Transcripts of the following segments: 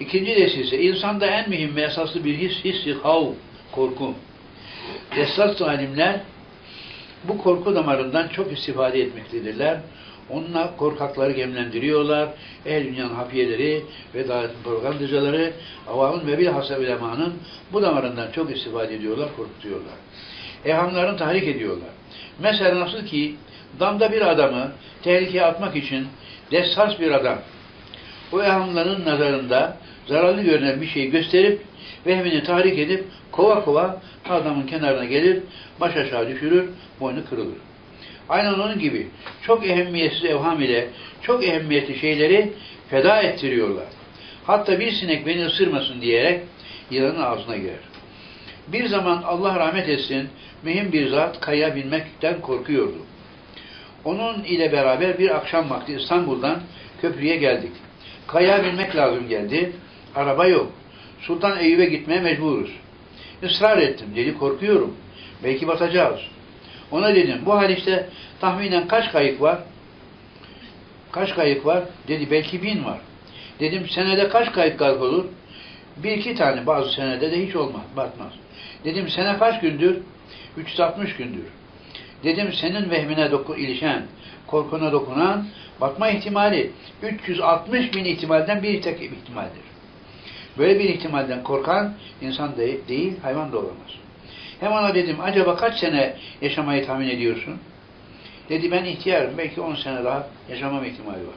İkinci ise insanda en mühim ve esaslı bir his, hissi hav, korku. Esas alimler bu korku damarından çok istifade etmektedirler. Onunla korkakları gemlendiriyorlar. Ehl dünyanın hafiyeleri ve davetin propagandacıları avamın ve bilhassa ulemanın bu damarından çok istifade ediyorlar, korkutuyorlar. Evhamlarını tahrik ediyorlar. Mesela nasıl ki damda bir adamı tehlikeye atmak için dessas bir adam o evhamların nazarında zararlı görünen bir şeyi gösterip vehmini tahrik edip kova kova adamın kenarına gelir, baş aşağı düşürür, boynu kırılır. Aynen onun gibi çok ehemmiyetsiz evham ile çok ehemmiyetli şeyleri feda ettiriyorlar. Hatta bir sinek beni ısırmasın diyerek yılanın ağzına girer. Bir zaman Allah rahmet etsin mühim bir zat kayaya binmekten korkuyordu. Onun ile beraber bir akşam vakti İstanbul'dan köprüye geldik. Kayaya binmek lazım geldi. Araba yok. Sultan Eyüp'e gitmeye mecburuz. Israr ettim. Dedi korkuyorum. Belki batacağız. Ona dedim bu haliste tahminen kaç kayık var? Kaç kayık var? Dedi belki bin var. Dedim senede kaç kayık kalk olur? Bir iki tane bazı senede de hiç olmaz, batmaz. Dedim sene kaç gündür? 360 gündür. Dedim senin vehmine doku, ilişen, korkuna dokunan batma ihtimali 360 bin ihtimalden bir tek ihtimaldir. Böyle bir ihtimalden korkan insan de, değil, hayvan da olamaz. Hem ona dedim, acaba kaç sene yaşamayı tahmin ediyorsun? Dedi, ben ihtiyarım, belki 10 sene daha yaşamam ihtimali var.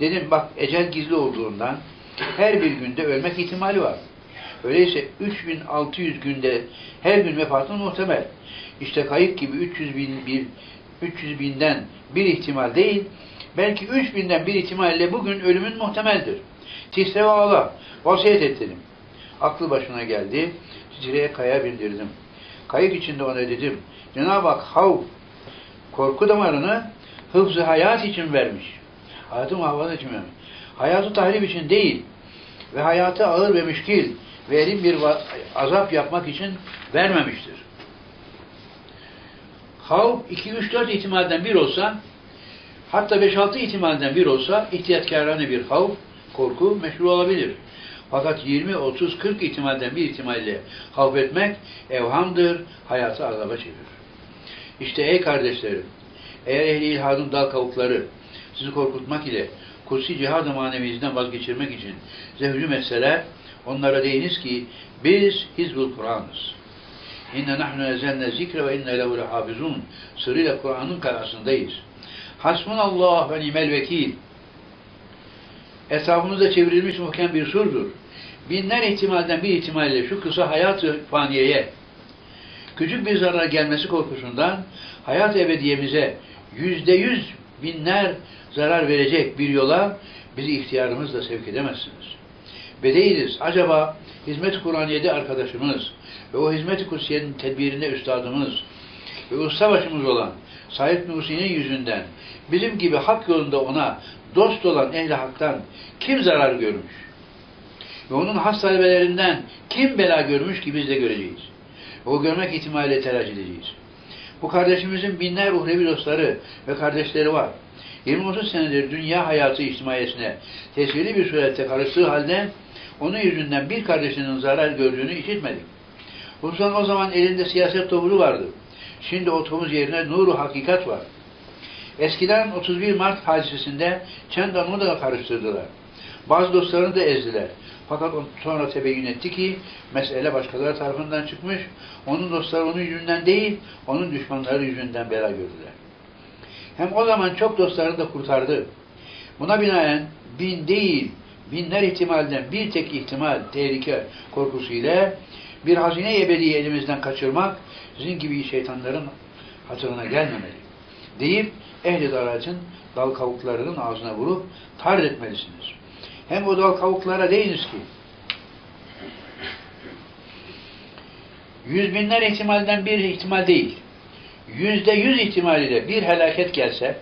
Dedim, bak ecel gizli olduğundan her bir günde ölmek ihtimali var. Öyleyse 3600 günde her gün vefatın muhtemel. İşte kayıp gibi 300 bin, bir, 300 binden bir ihtimal değil, belki 3000'den bir ihtimalle bugün ölümün muhtemeldir. Tisre ve ağla, vasiyet ettim. Aklı başına geldi, titreye kaya bindirdim. Kayık içinde ona dedim, Cenab-ı Hak hav, korku damarını hıfzı hayat için vermiş. Hayatı muhafaza için vermiş. Hayatı tahrip için değil ve hayatı ağır ve müşkil ve erin bir azap yapmak için vermemiştir. Hav 2-3-4 ihtimalden bir olsa hatta 5-6 ihtimalden bir olsa ihtiyatkarane bir hav, korku meşru olabilir. Fakat 20, 30, 40 ihtimalden bir ihtimalle havf etmek evhamdır, hayatı azaba çevirir. İşte ey kardeşlerim, eğer ehli ilhadın dal kavukları sizi korkutmak ile kutsi cihad-ı maneviyizden vazgeçirmek için size hücum etseler, onlara deyiniz ki biz Hizbul Kur'an'ız. İnne nahnu ezelne zikre ve inne lehu lehafizun. Sırrıyla Kur'an'ın karasındayız. Hasbunallah ve nimel vekil. Etrafımızda çevrilmiş muhkem bir surdur. Binler ihtimalden bir ihtimalle şu kısa hayat-ı faniyeye küçük bir zarar gelmesi korkusundan hayat ebediyemize yüzde yüz binler zarar verecek bir yola bizi ihtiyarımızla sevk edemezsiniz. Ve değiliz. Acaba hizmet-i Kur'aniye'de arkadaşımız ve o hizmet-i kutsiyenin tedbirinde üstadımız ve ustabaşımız olan Said Nursi'nin yüzünden bizim gibi hak yolunda ona dost olan ehli haktan kim zarar görmüş? Ve onun has talebelerinden kim bela görmüş ki biz de göreceğiz. O görmek ihtimaliyle telaş edeceğiz. Bu kardeşimizin binler uhrevi dostları ve kardeşleri var. 20-30 senedir dünya hayatı içtimaiyesine tesirli bir surette karıştığı halde onun yüzünden bir kardeşinin zarar gördüğünü işitmedik. Hususan o zaman elinde siyaset topuzu vardı. Şimdi o yerine nuru hakikat var. Eskiden 31 Mart hadisesinde Çendan'ı da karıştırdılar. Bazı dostlarını da ezdiler. Fakat sonra tebeyyün etti ki mesele başkaları tarafından çıkmış. Onun dostları onun yüzünden değil, onun düşmanları yüzünden bela gördüler. Hem o zaman çok dostlarını da kurtardı. Buna binaen bin değil, binler ihtimalden bir tek ihtimal, tehlike korkusu ile bir hazine ebediyi elimizden kaçırmak sizin gibi şeytanların hatırına gelmemeli. Deyip ehli dalaletin dal kavuklarının ağzına vurup tard etmelisiniz. Hem o dal kavuklara deyiniz ki yüz binler ihtimalden bir ihtimal değil, yüzde yüz ihtimaliyle bir helaket gelse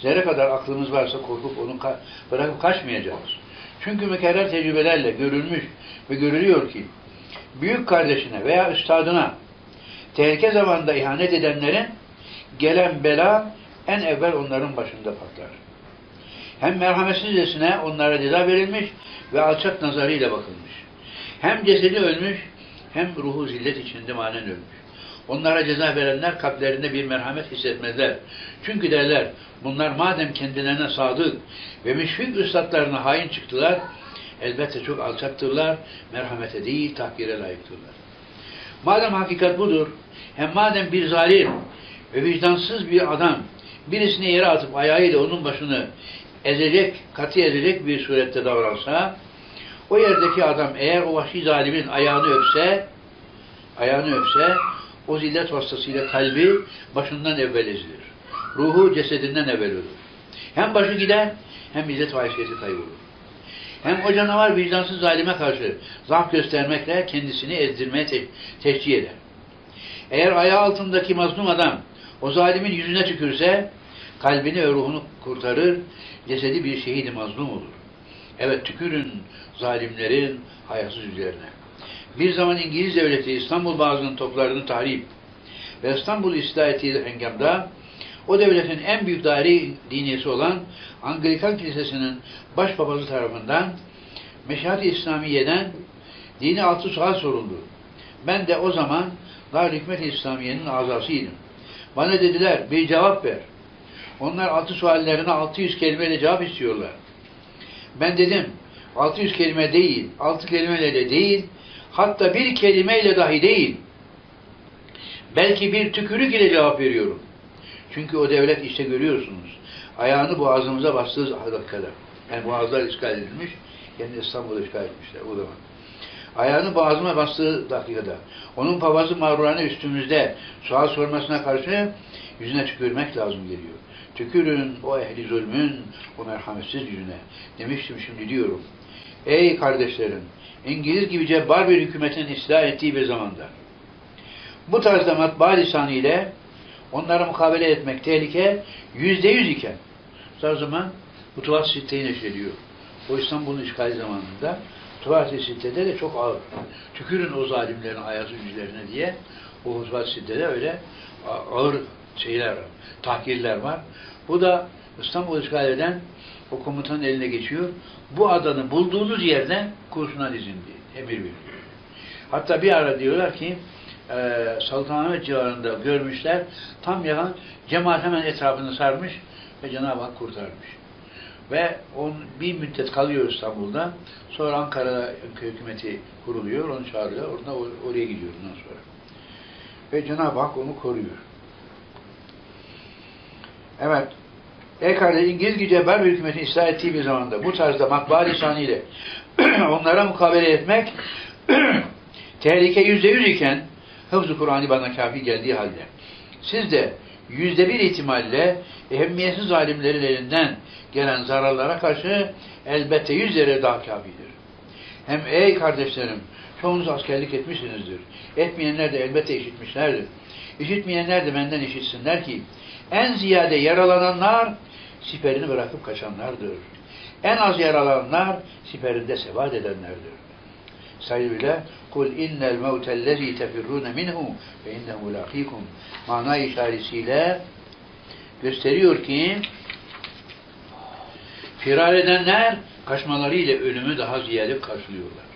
zerre kadar aklımız varsa korkup onu ka bırakıp kaçmayacağız. Çünkü mükerrer tecrübelerle görülmüş ve görülüyor ki büyük kardeşine veya üstadına tehlike zamanında ihanet edenlerin gelen bela en evvel onların başında patlar. Hem merhametsizcesine onlara ceza verilmiş ve alçak nazarıyla bakılmış. Hem cesedi ölmüş, hem ruhu zillet içinde manen ölmüş. Onlara ceza verenler kalplerinde bir merhamet hissetmezler. Çünkü derler, bunlar madem kendilerine sadık ve müşfik üstadlarına hain çıktılar, elbette çok alçaktırlar, merhamete değil tahkire layıktırlar. Madem hakikat budur, hem madem bir zalim ve vicdansız bir adam birisini yere atıp ayağıyla onun başını ezecek, katı ezecek bir surette davransa, o yerdeki adam eğer o vahşi zalimin ayağını öpse, ayağını öpse, o zillet vasıtasıyla kalbi başından evvel ezilir. Ruhu cesedinden evvel ölür. Hem başı gider, hem izzet ve kaybolur. Hem o canavar vicdansız zalime karşı zaaf göstermekle kendisini ezdirmeye te teşcih eder. Eğer ayağı altındaki mazlum adam o zalimin yüzüne tükürse, kalbini ve ruhunu kurtarır, cesedi bir şehidi mazlum olur. Evet tükürün zalimlerin hayasız yüzlerine. Bir zaman İngiliz devleti İstanbul bazının toplarını tahrip ve İstanbul ıslah ettiği hengamda o devletin en büyük daire diniyesi olan Anglikan Kilisesi'nin başpapazı tarafından Meşahat-i İslamiye'den dini altı sual soruldu. Ben de o zaman Dar-ı Hikmet-i İslamiye'nin azasıydım. Bana dediler bir cevap ver. Onlar altı suallerine 600 kelimeyle cevap istiyorlar. Ben dedim 600 kelime değil, 6 kelimeyle de değil, hatta bir kelimeyle dahi değil. Belki bir tükürük ile cevap veriyorum. Çünkü o devlet işte görüyorsunuz. Ayağını boğazımıza bastığı dakikada. Yani boğazlar işgal edilmiş. Kendi İstanbul'u işgal etmişler o zaman. Ayağını boğazıma bastığı dakikada. Onun papazı mağrurane üstümüzde sual sormasına karşı yüzüne tükürmek lazım geliyor. Tükürün o ehli zulmün, o merhametsiz yüzüne. Demiştim şimdi diyorum. Ey kardeşlerim, İngiliz gibi cebbar bir hükümetin ıslah ettiği bir zamanda bu tarzda matbaa lisanı ile onlara mukabele etmek tehlike yüzde yüz iken o zaman Mutuvat Sitte'yi neşrediyor. O İstanbul'un işgali zamanında Mutuvat Sitte'de de çok ağır. Tükürün o zalimlerin ayazı yüzlerine diye o Mutuvat Sitte'de öyle ağır şeyler var, tahkirler var. Bu da İstanbul işgal eden o komutanın eline geçiyor. Bu adanı bulduğunuz yerden kurşuna dizin diye emir veriyor. Hatta bir ara diyorlar ki e, Sultanahmet civarında görmüşler. Tam yakan cemaat hemen etrafını sarmış ve Cenab-ı Hak kurtarmış. Ve on, bir müddet kalıyor İstanbul'da. Sonra Ankara hükümeti kuruluyor. Onu çağırıyor. Orada oraya gidiyor ondan sonra. Ve Cenab-ı Hak onu koruyor. Evet. Ey kardeş, İngiliz Cebber hükümetin ıslah ettiği bir zamanda bu tarzda matbaa lisanıyla onlara mukabele etmek tehlike yüzde yüz iken hıfz-ı Kur'an'ı bana kafi geldiği halde siz de yüzde bir ihtimalle ehemmiyetsiz zalimlerin elinden gelen zararlara karşı elbette yüzlere daha kafidir. Hem ey kardeşlerim çoğunuz askerlik etmişsinizdir. Etmeyenler de elbette işitmişlerdir. İşitmeyenler de benden işitsinler ki en ziyade yaralananlar siperini bırakıp kaçanlardır. En az yaralananlar siperinde sebat edenlerdir. Sayyidüle kul innel mevtellezi tefirrune minhu ve innehu lakikum mana işaretiyle gösteriyor ki firar edenler kaçmalarıyla ölümü daha ziyade karşılıyorlar.